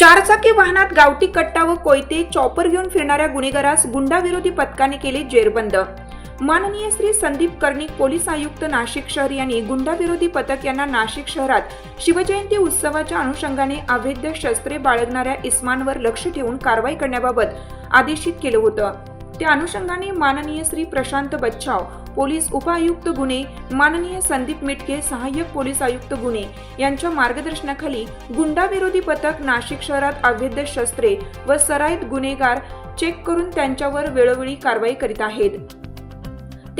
चारचाकी वाहनात गावठी कट्टा व कोयते चॉपर घेऊन फिरणाऱ्या गुन्हेगारास गुंडाविरोधी पथकाने केले जेरबंद. माननीय श्री संदीप कर्णिक पोलीस आयुक्त नाशिक शहर यांनी गुंडाविरोधी पथक यांना नाशिक शहरात शिवजयंती उत्सवाच्या अनुषंगाने अवैध शस्त्रे बाळगणाऱ्या इस्मानवर लक्ष ठेवून कारवाई करण्याबाबत आदेशित केलं होतं. त्या अनुषंगाने माननीय श्री प्रशांत बच्छाव पोलीस उपआयुक्त गुन्हे माननीय संदीप मिटके सहाय्यक पोलीस आयुक्त गुन्हे यांच्या मार्गदर्शनाखाली गुंडाविरोधी पथक नाशिक शहरात अवैध शस्त्रे व सराईत गुन्हेगार चेक करून त्यांच्यावर वेळोवेळी कारवाई करीत आहेत.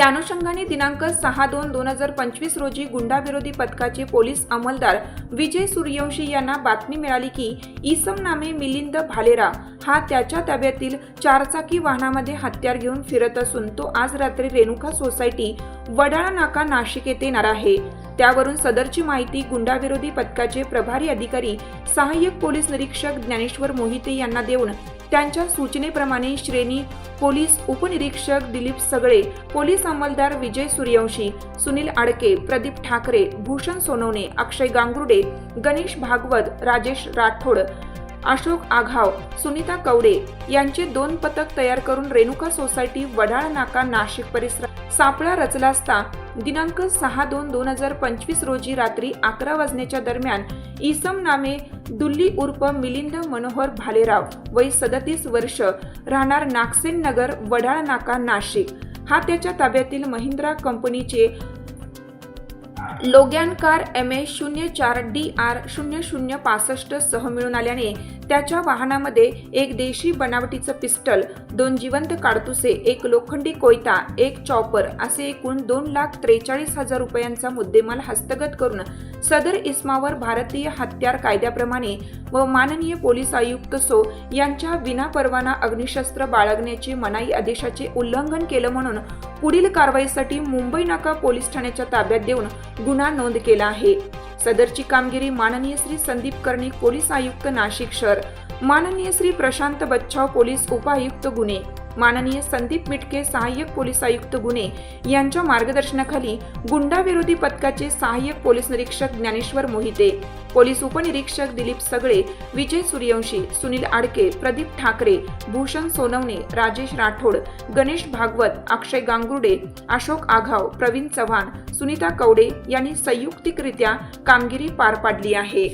त्या अनुषंगाने दिनांक सहा दोन दोन हजार पंचवीस रोजी गुंडाविरोधी पथकाचे पोलीस अंमलदार विजय सूर्यवंशी यांना बातमी मिळाली की इसम नामे मिलिंद भालेरा हा त्याच्या ताब्यातील चारचाकी वाहनामध्ये हत्यार घेऊन फिरत असून तो आज रात्री रेणुका सोसायटी वडाळा नाका नाशिक येथे येणार आहे. त्यावरून सदरची माहिती गुंडाविरोधी पथकाचे प्रभारी अधिकारी सहाय्यक पोलीस निरीक्षक ज्ञानेश्वर मोहिते यांना देऊन त्यांच्या सूचनेप्रमाणे श्रेणी पोलीस उपनिरीक्षक दिलीप सगळे पोलीस अंमलदार विजय सूर्यवंशी सुनील आडके प्रदीप ठाकरे भूषण सोनवणे अक्षय गांगुर्डे गणेश भागवत राजेश राठोड अशोक आघाव सुनीता कवडे यांचे दोन पथक तयार करून रेणुका सोसायटी वडाळ नाका नाशिक परिसरात सापळा रचला असता दिनांक सहा दोन दोन हजार पंचवीस रोजी रात्री अकरा वाजण्याच्या दरम्यान इसम नामे दुल्ली उर्फ मिलिंद मनोहर भालेराव वय सदतीस वर्ष राहणार नागसेन नगर वडाळ नाका नाशिक. हा त्याच्या ताब्यातील महिंद्रा कंपनीचे लोग्यान कार एम ए शून्य चार डी आर शून्य शून्य पासष्ट सह मिळून आल्याने त्याच्या वाहनामध्ये एक देशी बनावटीचं पिस्टल दोन जिवंत काडतुसे एक लोखंडी कोयता एक चॉपर असे एकूण दोन लाख त्रेचाळीस हजार रुपयांचा मुद्देमाल हस्तगत करून सदर इस्मावर भारतीय हत्यार कायद्याप्रमाणे व माननीय पोलीस आयुक्त सो यांच्या विनापरवाना अग्निशस्त्र बाळगण्याची मनाई आदेशाचे उल्लंघन केलं म्हणून पुढील कारवाईसाठी मुंबई नाका पोलीस ठाण्याच्या ताब्यात देऊन गुन्हा नोंद केला आहे. सदरची कामगिरी माननीय श्री संदीप कर्णिक पोलीस आयुक्त नाशिक शहर माननीय श्री प्रशांत बच्छाव पोलीस उपायुक्त गुन्हे. माननीय संदीप मिटके सहाय्यक पोलीस आयुक्त गुन्हे यांच्या मार्गदर्शनाखाली गुंडाविरोधी पथकाचे सहाय्यक पोलीस निरीक्षक ज्ञानेश्वर मोहिते पोलीस उपनिरीक्षक दिलीप सगळे विजय सूर्यवंशी सुनील आडके प्रदीप ठाकरे भूषण सोनवणे राजेश राठोड गणेश भागवत अक्षय गांगुर्डे अशोक आघाव प्रवीण चव्हाण सुनीता कवडे यांनी संयुक्तिकरित्या कामगिरी पार पाडली आहे.